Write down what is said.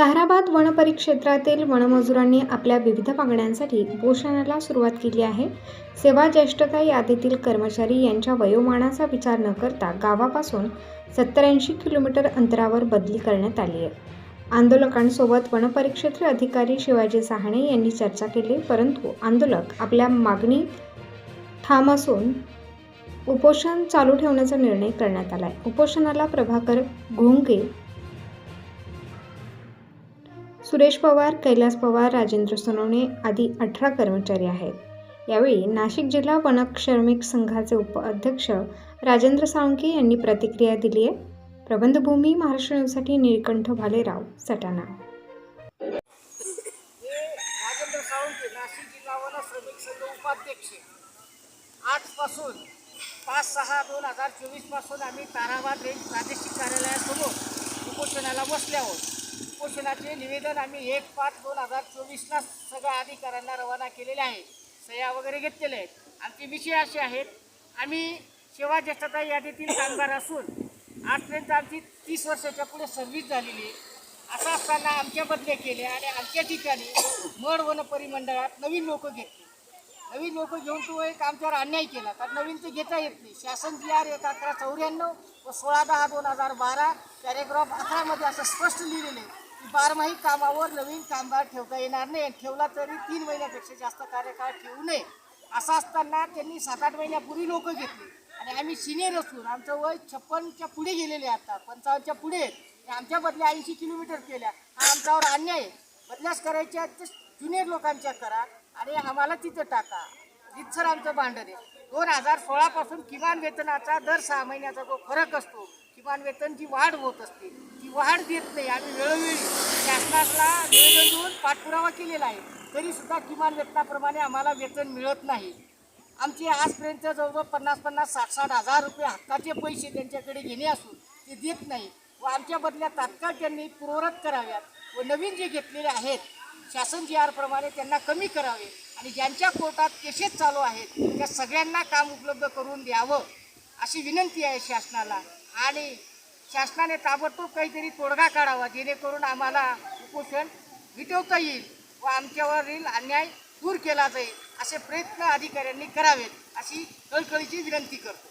Taharabad one परिक्षेत्रातील वनमजुरांनी आपल्या विविध मागण्यांसाठी उपोषणाला सुरुवात केली आहे. सेवा ज्येष्ठता यादीतील कर्मचारी यांच्या वयोमानाचा विचार न करता गावापासून सत्तरऐंशी किलोमीटर अंतरावर बदली करण्यात आली आहे. आंदोलकांसोबत वनपरिक्षेत्र अधिकारी शिवाजी सहाणे यांनी चर्चा केली परंतु आंदोलक आपल्या मागणी ठाम असून उपोषण चालू ठेवण्याचा निर्णय करण्यात आला आहे उपोषणाला प्रभाकर घोंगे सुरेश पवार कैलास पवार राजेंद्र सोनवणे आदी अठरा कर्मचारी आहेत. यावेळी नाशिक जिल्हा वनश्रमिक संघाचे उपाध्यक्ष राजेंद्र साळुंके यांनी प्रतिक्रिया दिली आहे. प्रबंधभूमी महाराष्ट्र न्यूजसाठी निळकंठ भालेराव सटाणा. राजेंद्र नाशिक जिल्हा संघ उपाध्यक्ष. आजपासून पाच सहा दोन हजार चोवीसपासून आम्ही ताराबाद रेंज प्रादेशिक कार्यालयासमोर उपोषणाला बसले आहोत. उपोषणाचे निवेदन आम्ही एक पाच दोन हजार चोवीसला सगळ्या अधिकाऱ्यांना रवाना केलेले आहे. सह्या वगैरे घेतलेले आहेत. आमचे विषय असे आहेत आम्ही सेवा ज्येष्ठता यादीतील कामगार असून आजपर्यंत आमची तीस वर्षाच्या पुढे सर्व्हिस झालेली आहे. असं असताना आमच्या बदल्या केल्या आणि आमच्या ठिकाणी मड वन परिमंडळात नवीन लोक घेतली. नवीन लोक घेऊन तो एक आमच्यावर अन्याय केला. कारण नवीन ते घेता येत नाही. शासन जी आर एक अकरा चौऱ्याण्णव व सोळा दहा दोन हजार बारा पॅरेग्राफ अकरामध्ये असं स्पष्ट लिहिलेलं आहे. बारमाही कामावर नवीन कामगार ठेवता येणार नाही ठेवला तरी तीन महिन्यापेक्षा जास्त कार्यकाळ ठेवू नये. असं असताना त्यांनी सात आठ महिन्यापूर्वी लोक घेतली. आणि आम्ही सिनियर असून आमचं वय छप्पनच्या पुढे गेलेले आता. पंचावन्नच्या पुढे. आमच्या बदल्या ऐंशी किलोमीटर केल्या. हा आमच्यावर अन्याय आहे. बदल्यास करायच्या तर ज्युनियर लोकांच्या करा आणि आम्हाला तिथं टाका. रितसर आमचं भांडण आहे. दोन हजार सोळापासून किमान वेतनाचा दर सहा महिन्याचा जो फरक असतो किमान वेतनची वाढ होत असते ती वाढ देत नाही. आम्ही वेळोवेळी शासनाला निवेदन देऊन पाठपुरावा केलेला आहे. तरीसुद्धा किमान वेतनाप्रमाणे आम्हाला वेतन मिळत नाही. आमचे आजपर्यंत जवळजवळ पन्नास पन्नास साठ साठ हजार रुपये हक्काचे पैसे त्यांच्याकडे घेणे असून ते देत नाही व आमच्या बदल्या तात्काळ त्यांनी पूर्वरत कराव्यात व नवीन जे घेतलेले आहेत शासन जी आरप्रमाणे त्यांना कमी करावे. आणि ज्यांच्या कोर्टात केसेस चालू आहेत त्या सगळ्यांना काम उपलब्ध करून द्यावं अशी विनंती आहे शासनाला. आणि शासनाने ताबडतोब काहीतरी तोडगा काढावा जेणेकरून आम्हाला उपोषण मिटवता येईल व आमच्यावरील अन्याय दूर केला जाईल असे प्रयत्न अधिकाऱ्यांनी करावेत अशी कळकळीची विनंती करतो.